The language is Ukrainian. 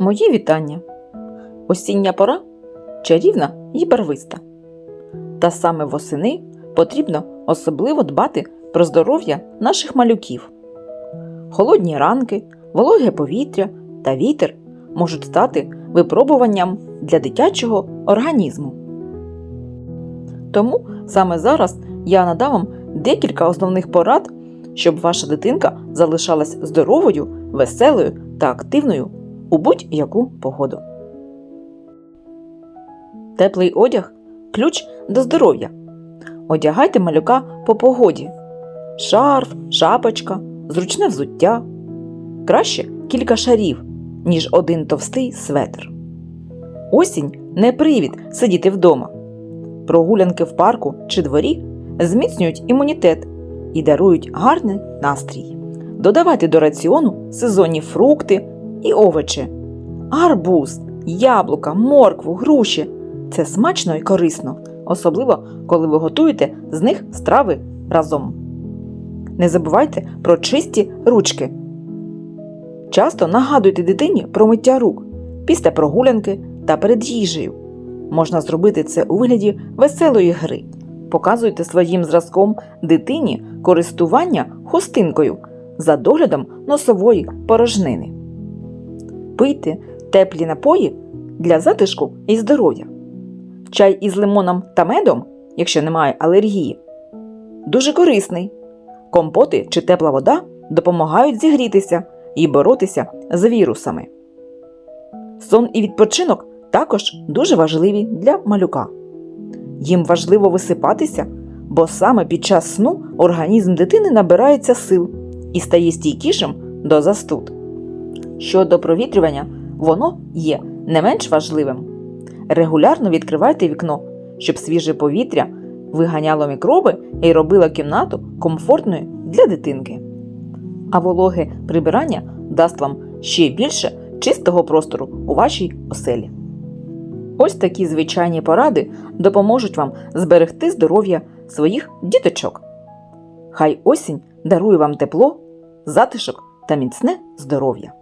Мої вітання. Осіння пора чарівна і барвиста. Та саме восени потрібно особливо дбати про здоров'я наших малюків. Холодні ранки, вологе повітря та вітер можуть стати випробуванням для дитячого організму. Тому саме зараз я надам вам декілька основних порад, щоб ваша дитинка залишалась здоровою, веселою та активною у будь-яку погоду. Теплий одяг ключ до здоров'я. Одягайте малюка по погоді. Шарф, шапочка, зручне взуття. Краще кілька шарів, ніж один товстий светр. Осінь не привід сидіти вдома. Прогулянки в парку чи дворі зміцнюють імунітет і дарують гарний настрій. Додавайте до раціону сезонні фрукти і овочі, арбуз, яблука, моркву, груші. Це смачно і корисно, особливо коли ви готуєте з них страви разом. Не забувайте про чисті ручки. Часто нагадуйте дитині про миття рук після прогулянки та перед їжею. Можна зробити це у вигляді веселої гри. Показуйте своїм зразком дитині користування хустинкою за доглядом носової порожнини. Пийте теплі напої для затишку і здоров'я. Чай із лимоном та медом, якщо немає алергії, дуже корисний. Компоти чи тепла вода допомагають зігрітися і боротися з вірусами. Сон і відпочинок також дуже важливі для малюка. Їм важливо висипатися, бо саме під час сну організм дитини набирається сил і стає стійкішим до застуд. Щодо провітрювання, воно є не менш важливим. Регулярно відкривайте вікно, щоб свіже повітря виганяло мікроби і робило кімнату комфортною для дитинки. А вологе прибирання дасть вам ще більше чистого простору у вашій оселі. Ось такі звичайні поради допоможуть вам зберегти здоров'я своїх діточок. Хай осінь дарує вам тепло, затишок та міцне здоров'я.